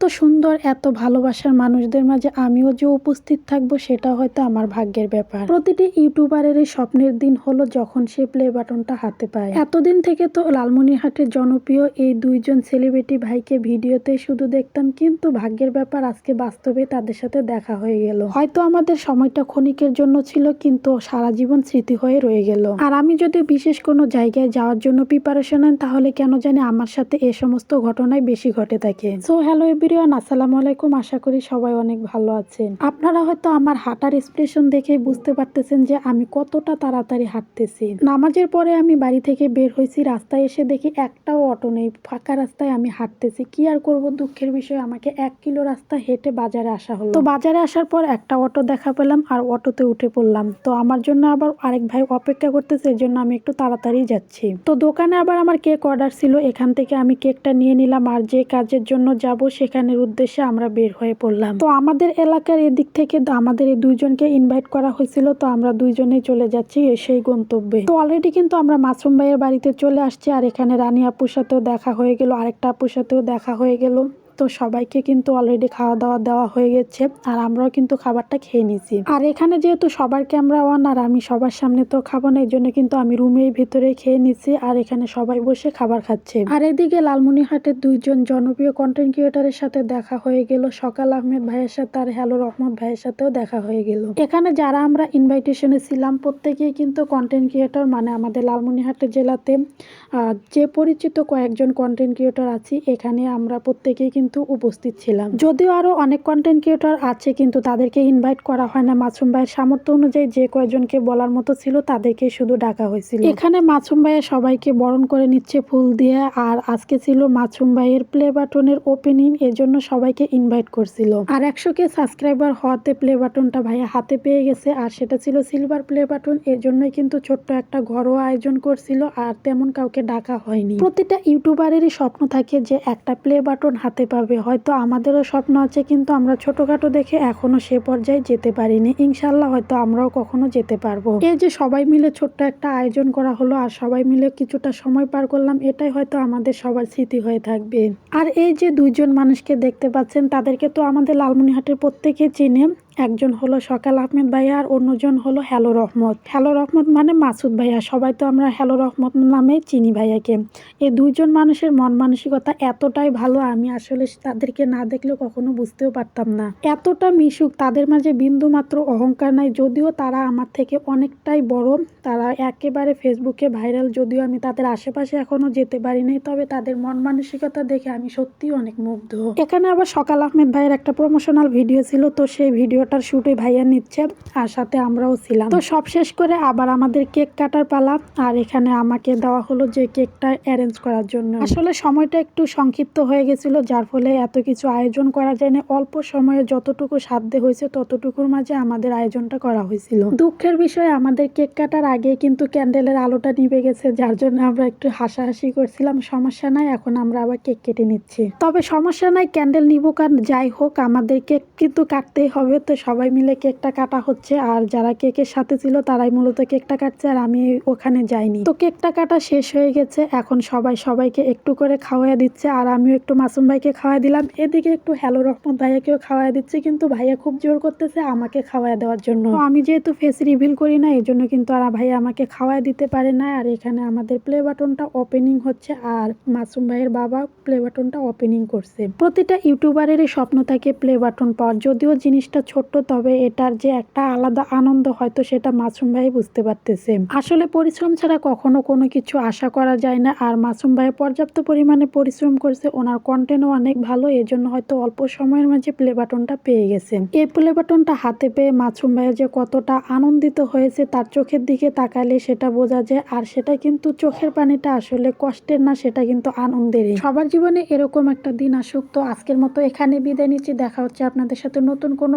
এত সুন্দর, এত ভালোবাসার মানুষদের মাঝে আমিও যে উপস্থিত থাকব সেটা হয়তো আমার ভাগ্যের ব্যাপার। প্রতিটি ইউটিউবারের এই স্বপ্নের দিন হলো যখন সে প্লে বাটনটা হাতে পায়। এতদিন থেকে তো লালমনিরহাটের জনপ্রিয় এই দুইজন সেলিব্রিটি ভাইকে ভিডিওতে শুধু দেখতাম, কিন্তু ভাগ্যের ব্যাপার আজকে বাস্তবে তাদের সাথে দেখা হয়ে গেল। হয়তো আমাদের সময়টা ক্ষণিকের জন্য ছিল, কিন্তু সারা জীবন স্মৃতি হয়ে রয়ে গেল। আর আমি যদি বিশেষ কোনো জায়গায় যাওয়ার জন্য প্রিপারেশন নেন, তাহলে কেন জানি আমার সাথে এ সমস্ত ঘটনাই বেশি ঘটে থাকে। সো হ্যালো এভরিওয়ান, আসসালামু আলাইকুম। আশা করি সবাই অনেক ভালো আছেন। আপনারা হয়তো আমার হাঁটার এক্সপ্রেশন দেখেই বুঝতে পারতেছেন যে আমি কতটা তাড়াতাড়ি হাঁটতেছি। নামাজের পরে আমি বাড়ি থেকে বের হয়েছি, রাস্তায় এসে দেখি একটাও অটো নেই। ফাঁকা রাস্তায় আমি হাঁটতেছি। কি আর করব? দুঃখের বিষয়, আমাকে এক কিলো রাস্তা হেঁটে বাজারে আসা হলো। তো বাজারে আসার পর একটা অটো দেখা পেলাম আর অটোতে উঠে পড়লাম। তো আমার জন্য আবার আরেক ভাই অপেক্ষা করতেছে, এর জন্য আমি একটু তাড়াতাড়ি যাচ্ছি। তো দোকানে আবার আমার কেক অর্ডার ছিল। এখান থেকে আমি কেকটা নিয়ে নিলাম আর যে কাজের জন্য যাব যাব সেখানের উদ্দেশ্যে আমরা বের হয়ে পড়লাম। তো আমাদের এলাকার এদিক থেকে আমাদের এই দুইজনকে ইনভাইট করা হয়েছিল। তো আমরা দুইজনেই চলে যাচ্ছি সেই গন্তব্যে। তো অলরেডি কিন্তু আমরা মাসুম ভাইয়ের বাড়িতে চলে আসছি। আর এখানে রানী আপুর সাথেও দেখা হয়ে গেল। আরেকটা আপুর সাথেও দেখা হয়ে গেল। তো সবাইকে কিন্তু অলরেডি খাওয়া দাওয়া দেওয়া হয়ে গেছে, আর আমরাও কিন্তু খাবারটা খেয়ে নিছি আর এখানে যেহেতু সবার ক্যামেরা ওয়ান আর আমি সবার সামনে তো খাব না এই জন্য কিন্তু আমি রুমের ভিতরে খেয়ে নিছি আর এখানে সবাই বসে খাবার খাচ্ছে। আর এদিকে লালমনিহাটের দুইজন জনপ্রিয় কন্টেন্ট ক্রিয়েটারের সাথে দেখা হয়ে গেল, সকাল আহমেদ ভাইয়ের সাথে আর হ্যালো রহমত ভাইয়ের সাথেও দেখা হয়ে গেল। এখানে যারা আমরা ইনভাইটেশনে ছিলাম, প্রত্যেকেই কিন্তু কন্টেন্ট ক্রিয়েটর মানে আমাদের লালমনিহাটের জেলাতে যে পরিচিত কয়েকজন কন্টেন্ট ক্রিয়েটর আছি, এখানে আমরা প্রত্যেকেই কিন্তু উপস্থিত ছিলাম। যদিও আরও অনেক কন্টেন্ট ক্রিয়েটর আছে, কিন্তু তাদেরকে ইনভাইট করা হয় না। মাসুম ভাইয়ের সামর্থ্য অনুযায়ী যে কয়েকজনকে বলার মতো ছিল, তাদেরকে শুধু ডাকা হয়েছিল। এখানে মাসুম ভাইয়ের সবাইকে বরণ করে নিচ্ছে ফুল দিয়ে, আর আজকে ছিল মাসুম ভাইয়ের প্লে বাটনের ওপেনিং এর জন্য সবাইকে ইনভাইট করছিল। আর একশো কে সাবস্ক্রাইবার হওয়াতে প্লে বাটনটা ভাইয়া হাতে পেয়ে গেছে, আর সেটা ছিল সিলভার প্লে বাটন এর জন্যই কিন্তু ছোট্ট একটা ঘরোয়া আয়োজন করছিল, আর তেমন কাউকে ডাকা হয়নি। প্রতিটা ইউটিউবারেরই স্বপ্ন থাকে যে একটা প্লে বাটন হাতে পাবে। হয়তো আমাদেরও স্বপ্ন আছে, কিন্তু আমরা ছোটখাটো দেখে এখনও সে পর্যায়ে যেতে পারিনি। ইনশাল্লাহ হয়তো আমরাও কখনো যেতে পারব। এই যে সবাই মিলে ছোট্ট একটা আয়োজন করা হলো আর সবাই মিলে কিছুটা সময় পার করলাম, এটাই হয়তো আমাদের সবার স্মৃতি হয়ে থাকবে। আর এই যে দুইজন মানুষকে দেখতে পাচ্ছেন, তাদেরকে তো আমাদের লালমনিহাটের প্রত্যেকে চিনে। একজন হলো সকাল আহমেদ ভাইয়া আর অন্যজন হলো হ্যালো রহমত। হ্যালো রহমত মানে মাসুদ ভাইয়া, সবাই তো আমরা হ্যালো রহমত নামে চিনি ভাইয়াকে। এই দুইজন মানুষের মন মানসিকতা এতটাই ভালো, আমি আসলে তাদেরকে না দেখলে কখনো বুঝতেও পারতাম না। এতটা মিশুক, তাদের মাঝে বিন্দু মাত্র অহংকার নাই, যদিও তারা আমার থেকে অনেকটাই বড়। তারা একেবারে ফেসবুকে ভাইরাল, যদিও আমি তাদের আশেপাশে এখনও যেতে পারিনি তবে তাদের মন মানসিকতা দেখে আমি সত্যিই অনেক মুগ্ধ। এখানে আবার সকাল আহমেদ ভাইয়ের একটা প্রমোশনাল ভিডিও ছিল, তো সেই ভিডিওটার শুটে ভাইয়া নিচ্ছে আর সাথে আমরাও ছিলাম। তো সব শেষ করে আবার আমাদের কেক কাটার পালা আর এখানে আমাকে দেওয়া হলো যে কেকটা অ্যারেঞ্জ করার জন্য। আসলে সময়টা একটু সংক্ষিপ্ত হয়ে গেছিল, যার ফলে এত কিছু আয়োজন করা যায় না অল্প সময়ে যতটুকু সাধ্য হয়েছে ততটুকুর মাঝে আমাদের আয়োজনটা করা হয়েছিল। দুঃখের বিষয়, আমাদের কেক কাটার আগে কিন্তু ক্যান্ডেলের আলোটা নিভে গেছে, যার জন্য আমরা একটু হাসাহাসি করছিলাম। সমস্যা নাই, এখন আমরা আবার কেক কেটে নিচ্ছি। তবে সমস্যা নাই, ক্যান্ডেল নিবো কার, যাই হোক, আমাদের কেক কিন্তু কাটতেই হবে। তো সবাই মিলে কেকটা কাটা হচ্ছে, আর যারা কেকের সাথে ছিল তারাই মূলত কেকটা কাটছে, আর আমি ওখানে যাইনি। তো কেকটা কাটা শেষ হয়ে গেছে, এখন সবাই সবাইকে একটু করে খাওয়াই দিচ্ছে, আর আমিও একটু মাসুম ভাইকে খাওয়াই দিলাম। এদিকে একটু হ্যালো রহমত ভাইয়াকেও খাওয়াই দিচ্ছে, কিন্তু ভাইয়া খুব জোর করতেছে আমাকে খাওয়াই দেওয়ার জন্য। আমি যেহেতু ফেস রিভিল করি না এই জন্য কিন্তু আর ভাইয়া আমাকে খাওয়াই দিতে পারে না, আর এখানে আমাদের প্লে বাটনটা ওপেনিং হচ্ছে, আর মাসুম ভাইয়ের বাবা প্লে বাটনটা ওপেনিং করছে। প্রতিটা ইউটিউবারেরই স্বপ্ন থাকে প্লে বাটন পাওয়ার, যদিও জিনিসটা ছোট্ট, তবে এটার যে একটা আলাদা আনন্দ হয়তো সেটা মাসুম ভাই বুঝতে পারতেছে। আসলে পরিশ্রম ছাড়া কখনো কোনো কিছু আশা করা যায় না, আর মাসুম ভাই পর্যাপ্ত পরিমাণে পরিশ্রম করছে, ওনার কন্টেন্টও অনেক ভালো এই জন্য হয়তো অল্প সময়ের মাঝে প্লে বাটনটা পেয়ে গেছে। এই প্লে বাটনটা হাতে পেয়ে মাসুম ভাইয়ের যে কতটা আনন্দিত হয়েছে তার চোখের দিকে তাকালে সেটা বোঝা যায়, আর সেটা কিন্তু চোখের পানিটা আসলে কষ্টের না, সেটা কিন্তু আনন্দেরই। সবার জীবনে এরকম একটা দিন আসুক, তো আজকের মতো এখানে বিদায় নিচ্ছি, দেখা হচ্ছে আপনাদের সাথে নতুন কোনো